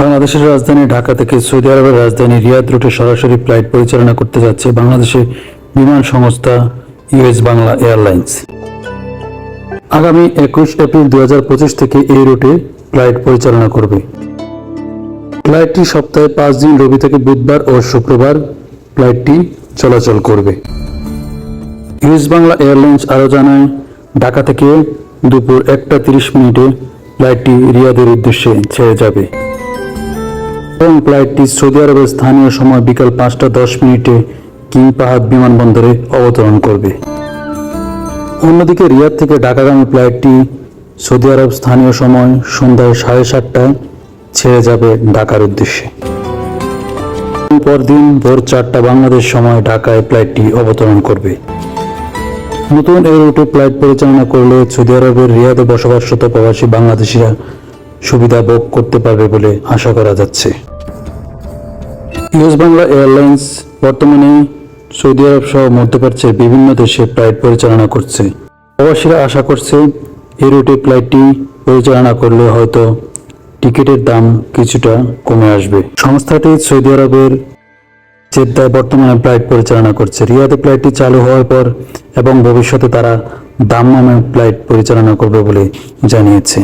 বাংলাদেশের রাজধানী ঢাকা থেকে সৌদি আরবের রাজধানী রিয়াদ রুটে সরাসরি ফ্লাইট পরিচালনা করতে যাচ্ছে বাংলাদেশের বিমান সংস্থা ইউএস বাংলা এয়ারলাইন্স। আগামী একুশ এপ্রিল দু হাজার পঁচিশ থেকে এই রুটে ফ্লাইট পরিচালনা করবে। ফ্লাইটটি সপ্তাহে পাঁচ দিন, রবি থেকে বুধবার ও শুক্রবার ফ্লাইটটি চলাচল করবে। ইউএস বাংলা এয়ারলাইন্স আরও জানায়, ঢাকা থেকে দুপুর একটা তিরিশ মিনিটে ফ্লাইটটি রিয়াদের উদ্দেশ্যে ছেড়ে যাবে। এবং ফ্লাইটটি সৌদি আরবের স্থানীয় সময় বিকাল পাঁচটা দশ মিনিটে কিং পাহাদ বিমানবন্দরে অবতরণ করবে। অন্যদিকে রিয়াদ থেকে ঢাকাগামী ফ্লাইটটি সৌদি আরব স্থানীয় সময় সন্ধ্যায় সাড়ে সাতটায় ছেড়ে যাবে ঢাকার উদ্দেশ্যে। পরদিন ভোর চারটা বাংলাদেশ সময় ঢাকায় ফ্লাইটটি অবতরণ করবে। নতুন এই রুটে ফ্লাইট পরিচালনা করলে সৌদি আরবের রিয়াদে বসবাসরত প্রবাসী বাংলাদেশিরা সুবিধা ভোগ করতে পারবে বলে আশা করা যাচ্ছে। ইউএস বাংলা এয়ারলাইন্স বর্তমানে সৌদি আরব সহ মধ্যপ্রাচ্যের বিভিন্ন দেশে ফ্লাইট পরিচালনা করছে। প্রবাসীরা আশা করছে এই রুটে ফ্লাইটটি পরিচালনা করলে হয়তো টিকিটের দাম কিছুটা কমে আসবে। সংস্থাটি সৌদি আরবের জেদ্দায় বর্তমানে ফ্লাইট পরিচালনা করছে। রিয়াদে ফ্লাইটটি চালু হওয়ার পর এবং ভবিষ্যতে তারা দাম দাম্মামে ফ্লাইট পরিচালনা করবে বলে জানিয়েছে।